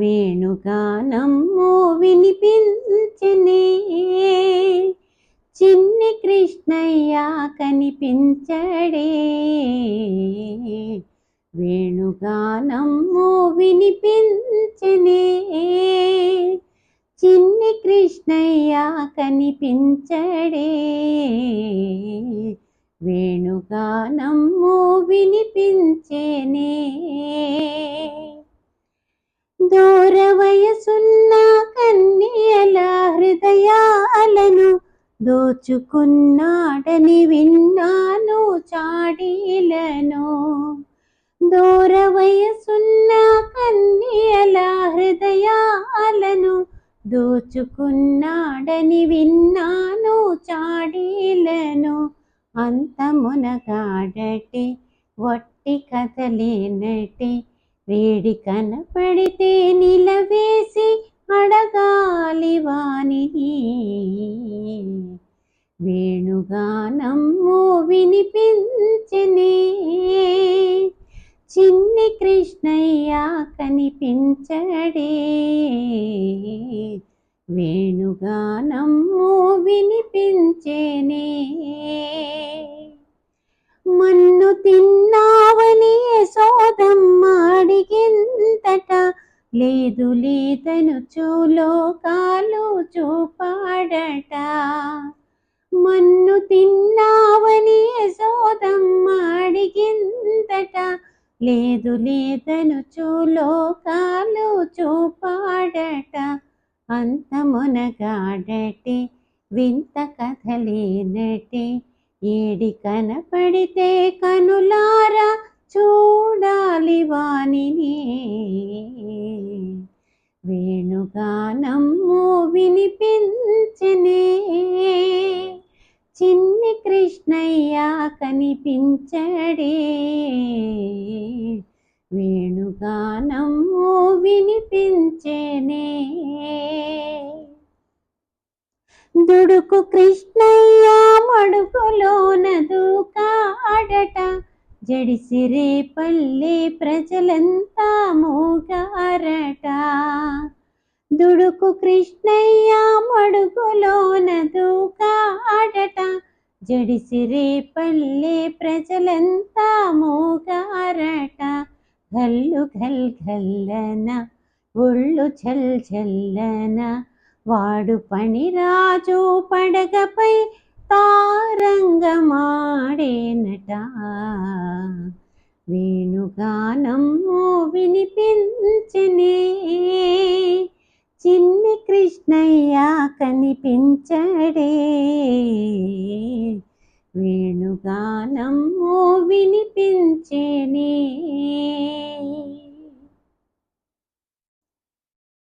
వేణుగానము వినిపించనే. చిన్ని కృష్ణయ్య కనిపించడే. వేణుగానము వినిపించనే. చిన్ని కృష్ణయ్య కనిపించడే. వేణుగానము వినిపించనే. దూర వయసున్న కన్యల హృదయాలను దోచుకున్నాడని విన్నాను చాడీలను. దూర వయసున్న కన్యల హృదయాలను దోచుకున్నాడని విన్నాను చాడీలను. అంతమునగాడటి వట్టి కథలేనటి వేడి కనపడితే నిలవేసి అడగాలి వాణిని. వేణుగానము వినిపించనే. చిన్ని కృష్ణయ్య కనిపించడే. వేణుగానము వినిపించేనే. లేదు లేదను చూలోకాలు చూపాడట. మన్ను తిన్నావని యశోదమ్మ అడిగిందట. లేదు లేదను చూలోకాలు చూపాడట. అంతమునగాడటి వింత కథలేనటి. ఏడి కనపడితే కనులారా చూడాలి వాణిని. వేణుగానము వినిపించనే. చిన్ని కృష్ణయ్య కనిపించడే. వేణుగానము వినిపించేనే. దుడుకు కృష్ణయ్య మడుకులోన దూకాడట. జడిసిరే పల్లె ప్రజలంతా మూగారట. దుడుకు కృష్ణయ్య మడుగులోన దూకాడట. జడిసిరే పల్లె ప్రజలంతా మూగారట. గల్లు గల్ గల్లన ఒళ్ళు ఛల్ ఛల్లన వాడు పనిరాజు పడగపై తారంగమాడేనట. వేణుగానము వినిపించనే. చిన్ని కృష్ణయ్య కనిపించడే. వేణుగానము విని